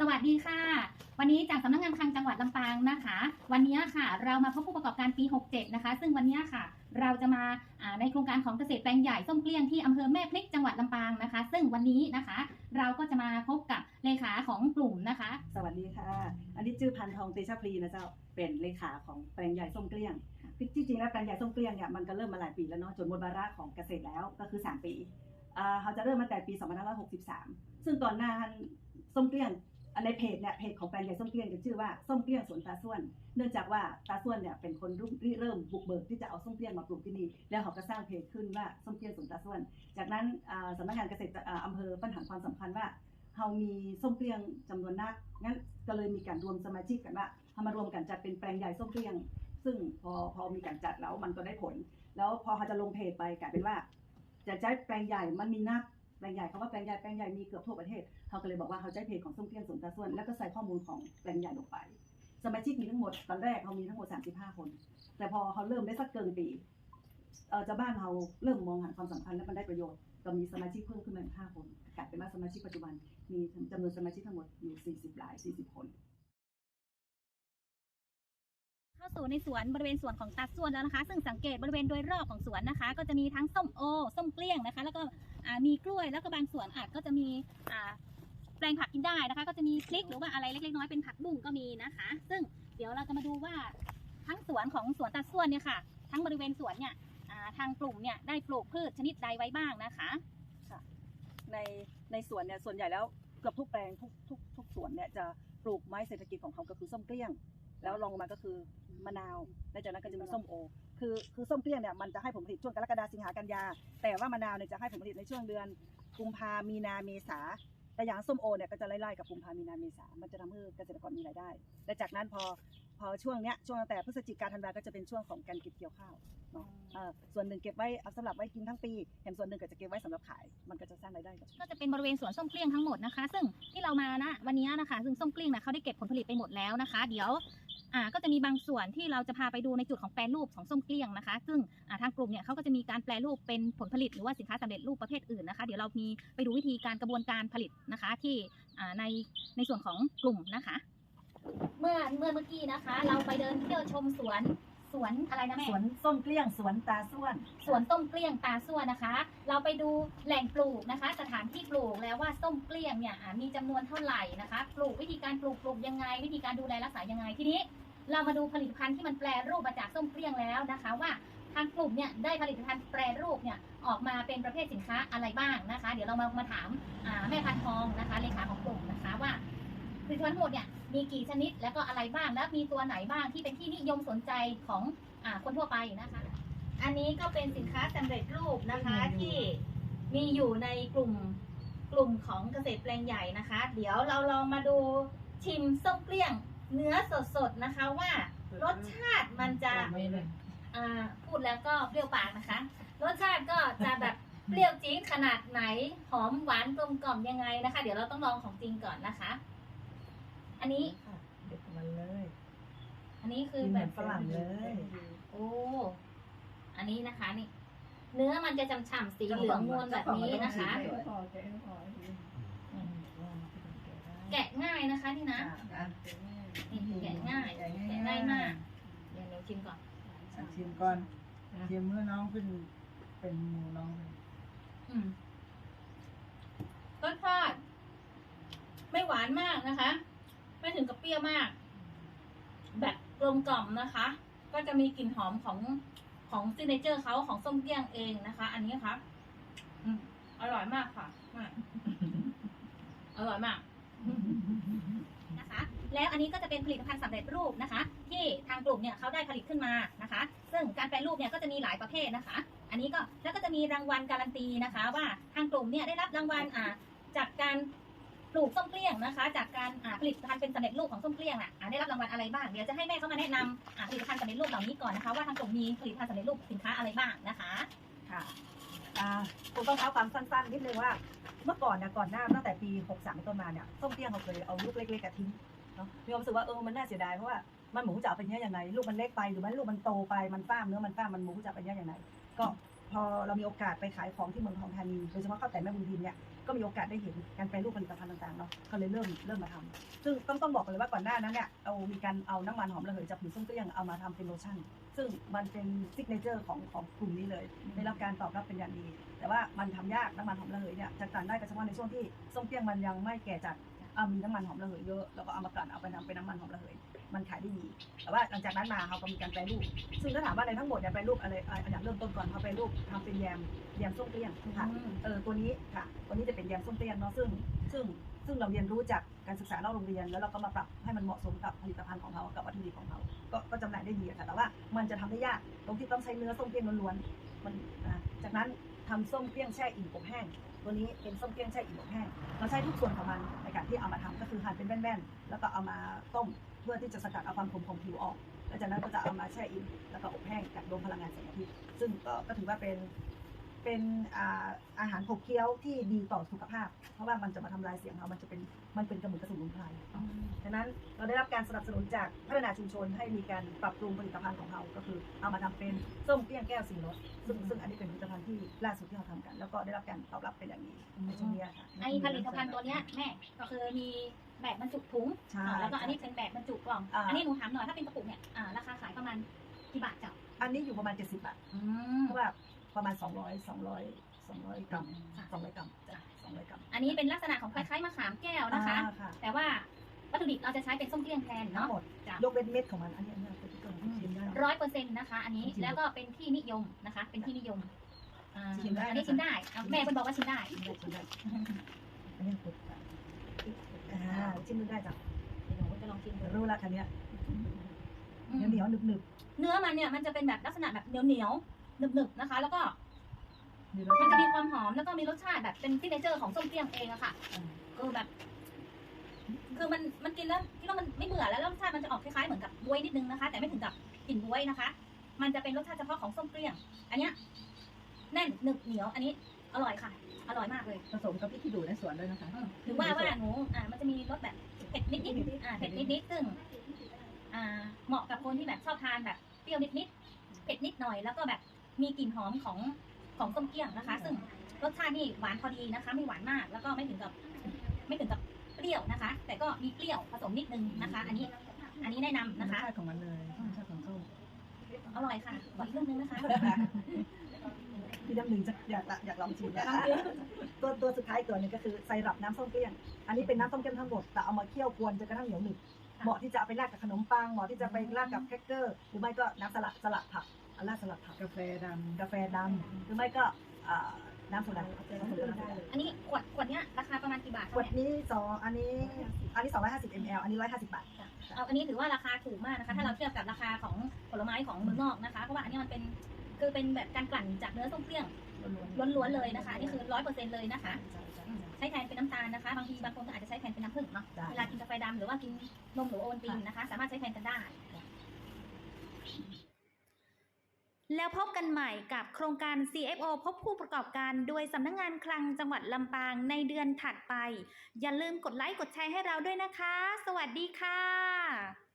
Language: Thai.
สวัสดีค่ะ วันนี้จากสำนักงานคลังจังหวัดลำปางนะคะ วันนี้ค่ะเรามาพบผู้ประกอบการปี 67 นะคะ ซึ่งวันนี้ค่ะ เราจะมาในโครงการของเกษตรแปลงใหญ่ส้มเกลี้ยงที่อำเภอแม่พริกจังหวัดลำปางนะคะ ซึ่งวันนี้นะคะ เราก็จะมาพบกับเลขาของกลุ่มนะคะ สวัสดีค่ะ อันนี้ชื่อพันทองเตชะพลีนะเจ้าเป็นเลขาของแปลงใหญ่ส้มเกลี้ยงที่จริงแล้วแปลงใหญ่ส้มเกลี้ยงเนี่ยมันก็เริ่มมาหลายปีแล้วเนาะจนหมดวาระของเกษตรแล้วก็คือ 3 ปีเขาจะเริ่มมาแต่ปี 2563 ซึ่งก่อนหน้านั้นส้มเกลี้ยง ในเพจเนี่ยเพจของแปลงใหญ่ส้มเกลี้ยงจะชื่อว่าส้มเกลี้ยงสวนตาส่วน เนื่องจากว่าตาส่วนเนี่ยเป็นคนรุ่งริเริ่มบุกเบิกที่จะเอาส้มเกลี้ยงมาปลูกที่นี่แล้วเขาก็สร้างเพจขึ้นว่าส้มเกลี้ยงสวนตาส่วน จากนั้นสำนักงานเกษตรอำเภอปัญหาความสำคัญว่าเรามีส้มเกลี้ยงจำนวนนักงั้นก็เลยมีการรวมสมาชิกกันว่าเอามารวมกันจัดเป็นแปลงใหญ่ส้มเกลี้ยง ซึ่งพอพอมีการจัดแล้วมันก็ได้ผล แล้วพอเขาจะลงเพจไปกลายเป็นว่า จะใช้แปลงใหญ่มันมีนัก แปลงใหญ่เขาว่าแปลงใหญ่แปลงใหญ่มีเกือบทั่วประเทศเขาก็เลยบอกว่าเขาใช้เพจของส้มเพี้ยงสวนตาส่วน แล้วก็ใส่ข้อมูลของแปลงใหญ่ลงไป สมาชิกมีทั้งหมดตอนแรกเขามีทั้งหมด 35 คน แต่พอเขาเริ่มได้สักเกินปีเออจ้าบ้านเขาเริ่มมองหาความสำคัญและมันได้ประโยชน์ก็มีสมาชิกเพิ่มขึ้นมาอีก5คนกลายเป็นว่าสมาชิกปัจจุบันมีจำนวนสมาชิกทั้งหมดอยู่ 40 หลาย 40 คนาสู่ในสวนบริเวณสวนของตัดส่วนแล้วนะคะ ซึ่งสังเกตบริเวณโดยรอบของสวนนะคะ ก็จะมีทั้งส้มโอส้มเกลี้ยงนะคะ แล้วก็มีกล้วยแล้วก็บางสวนอาจก็จะมีแปลงผักกินได้นะคะ ก็จะมีพริกหรือว่าอะไรเล็กๆน้อยๆเป็นผักบุ้งก็มีนะคะ ซึ่งเดี๋ยวเราจะมาดูว่าทั้งสวนของสวนตัดส่วนเนี่ยค่ะ ทั้งบริเวณสวนเนี่ยทางกลุ่มเนี่ยได้ปลูกพืชชนิดใดไว้บ้างนะคะในในสวนเนี่ยส่วนใหญ่แล้วเกือบทุกแปลงทุกทุกทุกสวนเนี่ยจะปลูกไม้เศรษฐกิจของเขาก็คือส้มเกลี้ยง แล้วลองมาก็คือมะนาวและจากนั้นก็จะมีส้มโอ คือคือส้มเปรี้ยงเนี่ยมันจะให้ผลผลิตช่วงกรกฎาสิงหากันยา แต่ว่ามะนาวเนี่ยจะให้ผลผลิตในช่วงเดือนกุมภามีนาเมษาแต่อย่างส้มโอเนี่ยก็จะไล่ๆกับกุมภามีนาเมษามันจะทำให้เกษตรกรมีรายได้ และจากนั้นพอ พอช่วงเนี้ยช่วงตั้งแต่พฤศจิกาธันวาก็จะเป็นช่วงของการเก็บเกี่ยวข้าวเนาะเออส่วนหนึ่งเก็บไว้เอาสำหรับไว้กินทั้งปีเห็นส่วนหนึ่งก็จะเก็บไว้สำหรับขาย มันก็จะสร้างรายได้กับก็จะเป็นบริเวณสวนส้มเกลี้ยงทั้งหมดนะคะ ซึ่งที่เรามานะวันนี้นะคะ ซึ่งส้มเกลี้ยงนะเขาได้เก็บผลผลิตไปหมดแล้วนะคะ เดี๋ยวอ่าก็จะมีบางส่วนที่เราจะพาไปดูในจุดของแปรรูปของส้มเกลี้ยงนะคะ ซึ่งอ่าทางกลุ่มเนี่ยเขาก็จะมีการแปรรูปเป็นผลผลิตหรือว่าสินค้าสำเร็จรูปประเภทอื่นนะคะ เดี๋ยวเรามีไปดูวิธีการกระบวนการผลิตนะคะ ที่อ่าในในส่วนของกลุ่มนะคะ เมื่อเมื่อเมื่อกี้นะคะ เราไปเดินเที่ยวชมสวนสวนอะไรนะแม่ สวนส้มเกลี้ยงสวนตาส่วน สวนส้มเกลี้ยงตาส่วนนะคะ เราไปดูแหล่งปลูกนะคะ สถานที่ปลูกแล้วว่าส้มเกลี้ยงเนี่ยอ่ามีจำนวนเท่าไหร่นะคะ ปลูกวิธีการปลูกปลูกยังไง วิธีการดูแลรักษายังไงทีนี้ เรามาดูผลิตภัณฑ์ที่มันแปรรูปมาจากส้มเกลี้ยงแล้วนะคะ ว่าทางกลุ่มเนี่ยได้ผลิตภัณฑ์แปรรูปเนี่ยออกมาเป็นประเภทสินค้าอะไรบ้างนะคะ เดี๋ยวเรามามาถามอ่าแม่พันทองนะคะเลขาของกลุ่มนะคะว่า ผลิตภัณฑ์ทั้งหมดเนี่ยมีกี่ชนิดแล้วก็อะไรบ้าง แล้วมีตัวไหนบ้างที่เป็นที่นิยมสนใจของอาคนทั่วไปนะคะ อันนี้ก็เป็นสินค้าสำเร็จรูปนะคะที่มีอยู่ในกลุ่มกลุ่มของเกษตรแปลงใหญ่นะคะ เดี๋ยวเราลองมาดูชิมส้มเกลี้ยงเนื้อสดๆนะคะว่ารสชาติมันจะอ่าพูดแล้วก็เปรี้ยวปากนะคะ รสชาติก็จะแบบเปรี้ยวจี๊ดขนาดไหนหอมหวานกลมกล่อมยังไงนะคะ เดี๋ยวเราต้องลองของจริงก่อนนะคะ อันนี้เด็กมันเลย อันนี้คือกินแบแบบบฝรั่งเลย โอ้ อันนี้นะคะนี่ เนื้อมันจะฉ่ำๆสีเหลืองนวลแบบนี้นะคะพอแกะพอแกะง่ายนะคะนี่นะนี่แกะง่ายแกะง่ายมาก เดี๋ยวเราชิมก่อนชิมก่อนชิมเมื่อน้องขึ้นเป็นหมูน้องเลยอืมรสชาติไม่หวานมากนะคะ ไม่ถึงกับเปรี้ยวมาก แบบกลมกล่อมนะคะ ก็จะมีกลิ่นหอมของของซิเนเจอร์เขาของส้มเกี้ยงเองนะคะ อันนี้ครับอร่อยมากค่ะอร่อยมากนะคะ แล้วอันนี้ก็จะเป็นผลิตภัณฑ์สำเร็จรูปนะคะ ที่ทางกลุ่มเนี่ยเขาได้ผลิตขึ้นมานะคะ ซึ่งการแปรรูปเนี่ยก็จะมีหลายประเภทนะคะ อันนี้ก็แล้วก็จะมีรางวัลการันตีนะคะ ว่าทางกลุ่มเนี่ยได้รับรางวัลอ่าจากการ ลูกส้มเกลี้ยงนะคะ จากการผลิตภัณฑ์เป็นสำเร็จรูปของส้มเกลี้ยงอะได้รับรางวัลอะไรบ้างเดี๋ยวจะให้แม่เข้ามาแนะนำอ่าผลิตภัณฑ์สำเร็จรูปเหล่านี้ก่อนนะคะว่าทางกลุ่มมีผลิตภัณฑ์สำเร็จรูปสินค้าอะไรบ้างนะคะค่ะผมต้องเท้าความสั้นๆนิดนึงว่า เมื่อก่อนนี่ยก่อนหน้าตั้งแต่ปี 63เป็นต้นมาเนี่ยส้มเตี้ยงเขาเคยเอาลูกเล็กๆกระทิ้งเนาะมีความรู้สึกว่าเออมันน่าเสียดายเพราะว่ามันหมูจะเอาไปเนี้ยยังไงลูกมันเล็กไปหรือมันลูกมันโตไปมันฟ้ามเนื้อมันฟ้ามมันหมูจะเอาไปเนี้ยยังไงก็พอเรามีโอกาสไปขายของที่เมืองทองธานีโดยเฉพาะข้าวแต่แม่บุญทินเนี่ย ก็มีโอกาสได้เห็นการแปรรูปผลิตภัณฑ์ต่างๆเนาะก็เลยเริ่มเริ่มมาทำซึ่งต้องต้องบอกเลยว่าก่อนหน้านั้นเนี่ยเอามีการเอาน้ำมันหอมระเหยจากผิวส้มเกลี้ยงเอามาทำเป็นโลชั่น ซึ่งมันเป็นซิกเนเจอร์ของของกลุ่มนี้เลยได้รับการตอบรับเป็นอย่างดี แต่ว่ามันทำยากน้ำมันหอมระเหยเนี่ยจะกลั่นได้ก็เฉพาะในช่วงที่ส้มเกลี้ยงมันยังไม่แก่จัดเอามีน้ำมันหอมระเหยเยอะแล้วก็เอามากลั่นเอาไปทำเป็นน้ำมันหอมระเหย มันขายได้ดี แต่ว่าหลังจากนั้นมาเขาก็มีการแปรรูป ซึ่งถ้าถามว่าในทั้งหมดเนี่ยแปรรูปอะไรอะอันดับเริ่มต้นก่อนเขาแปรรูปทำเป็นแยมแยมส้มเกลี้ยงค่ะอืมเออตัวนี้ค่ะตัวนี้จะเป็นแยมส้มเตี้ยนเนาะซึ่ง ซึ่งซึ่งเราเรียนรู้จากการศึกษานอกโรงเรียน แล้วเราก็มาปรับให้มันเหมาะสมกับผลิตภัณฑ์ของเขากับวัตถุดิบของเขาก็ก็จำหน่ายได้ดีอะค่ะแต่ว่ามันจะทำได้ยากตรงที่ต้องใช้เนื้อส้มเตี้ยนล้วนๆมันอะจากนั้นทำส้มเตี้ยนแช่อิ่มอบแห้ง ตัวนี้เป็นส้มเตี้ยนแช่อิ่มอบแห้งเราใช้ทุกส่วนของมันในการที่เอามาทำก็คือหั่นเป็นแบนๆแล้วก็เอามาต้มเพื่อที่จะสกัดเอาความขมของผิวออกแล้วจากนั้นก็จะเอามาแช่อิ่มแล้วก็อบแห้งกับรวมพลังงานแสงอาทิตย์ซึ่งก็ก็ถือว่าเป็น เป็นอ่าอาหารขบเคี้ยวที่ดีต่อสุขภาพ เพราะว่ามันจะมาทำลายเสียงเรา มันจะเป็นมันเป็นกระหมุนกระสุนมุนไพรดังนั้นเราได้รับการสนับสนุนจากพัฒนาชุมชนให้มีการปรับปรุงผลิตภัณฑ์ของเรา ก็คือเอามาทำเป็นส้มเปี้ยงแก้วสีรสซึ่งซึ่งอันนี้เป็นผลิตภัณฑ์ที่ล่าสุดที่เราทำกัน แล้วก็ได้รับการตอบรับเป็นอย่างดีในช่วงนี้ค่ะไอผลิตภัณฑ์ตัวเนี้ยแม่ก็คือมีแบบบรรจุถุงใช่อ่าแล้วก็อันนี้เป็นแบบบรรจุกล่องอ่าอันนี้หนูถามหน่อยถ้าเป็นกระปุกเนี่ยอ่าราคาขายประมาณกี่บาทจ้ะอันนี้อยู่ประมาณ70บาทอืมเพราะว่า ประมาณ 200 200 200 กรัมค่ะ 200 กรัมจ้ะ200 กรัมอันนี้เป็นลักษณะของคล้ายๆมะขามแก้วนะคะ อ่าค่ะแต่ว่าวัตถุดิบเราจะใช้เป็นส้มเกลี้ยงแทนทั้งเนาะ หมดจ้ะ ยกเว้นเม็ดของมันอันนี้อันนี้เป็นที่เกินชิมได้ ร้อยเปอร์เซ็นต์นะคะ อันนี้ชิมแล้วก็เป็นที่นิยมนะคะ เป็นที่นิยมอ่าชิมได้อันนี้ชิมได้อะแม่เพิ่นบอกว่าชิมได้ ชิมได้ชิมได้อันนี้กดอ่าชิมดูได้จ้ะเดี๋ยวหนูจะลองชิมดูรู้ละคันนี้ยอืมเหนียวเหนียวหนึบหนึบเนื้อมันเนี่ยมันจะเป็นแบบลักษณะแบบเหนียวเหนียวๆ หนึบๆนะคะ แล้วก็มีรสมันจะมีความหอมแล้วก็มีรสชาติแบบเป็นซิกเนเจอร์ของส้มเกลี้ยงเองอะค่ะอ่าคือแบบ คือมันมันกินแล้วคิดว่ามันไม่เบื่อแล้วรสชาติมันจะออกคล้ายๆเหมือนกับบวยนิดนึงนะคะ แต่ไม่ถึงกับกลิ่นบวยนะคะ มันจะเป็นรสชาติเฉพาะของส้มเกลี้ยง อันเนี้ยแน่นหนึบเหนียวอันนี้อร่อยค่ะ อร่อยมากเลยผสมกับพริกขี้หนูในสวนด้วยนะคะถึงว่าว่าหนูอ่ามันจะมีรสแบบเผ็ดนิดนิดๆอ่าเผ็ดนิดนิดๆซึ่งอ่าเหมาะกับคนที่แบบชอบทานแบบเปรี้ยวนิดนิดๆเผ็ดนิดหน่อยแล้วก็แบบ มีกลิ่นหอมของของส้มเกลี้ยงนะคะ ซึ่งรสชาตินี่หวานพอดีนะคะ ไม่หวานมาก แล้วก็ไม่ถึงกับไม่ถึงกับเปรี้ยวนะคะ แต่ก็มีเปรี้ยวผสมนิดนึงนะคะ อันนี้อันนี้แนะนำรนะสคะชาติของมันเลยรสชาติของส้มอร่อยค่ะขออีกเรื่องนึงนะคะพี่น้ำหนึ่งจะอยากละอยากลองชิมนะตัวตัวสุดท้ายตัวหนึงก็คือไซรัปน้ำส้มเกลี้ยงอันนี้เป็นน้ำส้มเกลี้ยงทั้งหมดแต่เอามาเคี่ยวกวนจนกระทั่งเหนียวหนึบค่ะเหมาะที่จะเอาไปราดกับขนมปังเหมาะที่จะไปราดกับแครกเกอร์ หรือไม่ก็น้ำสลัดสลัดผักอัน ราดสลัดผักกาแฟดกาแฟดำหรือไม่ก็อ่าน้ำโซดาน้ำโซดาได้เลยอันนี้ขวดขวดเนี้ยราคาประมาณกี่บาทขคะวดนี้สองอันนี้อันนี้ 250 ml อันนี้ 150 บาท เอาอันนี้ถือว่าราคาถูกมากนะคะ ถ้าเราเทียบกับราคาของผลไม้ของเมืองนอกนะคะ เพราะว่าอันนี้มันเป็นคือเป็นแบบการกลั่นจากเนื้อส้มเปรี้ยงล้วนๆเลยนะคะอันนี่คือร้อยเปอร์เซ็นต์เลยนะคะ ใช้แทนเป็นน้ำตาลนะคะ บางทีบางคนก็อาจจะใช้แทนเป็นน้ำผึ้งเนาะได้ เวลากินกาแฟดำหรือว่ากินนมหรือโอวัลตินนะคะ สามารถใช้แทนกันได้ แล้วพบกันใหม่กับโครงการ CFO พบผู้ประกอบการ โดยสำนักงงานคลังจังหวัดลำปางในเดือนถัดไป อย่าลืมกดไลค์กดแชร์ให้เราด้วยนะคะ สวัสดีค่ะ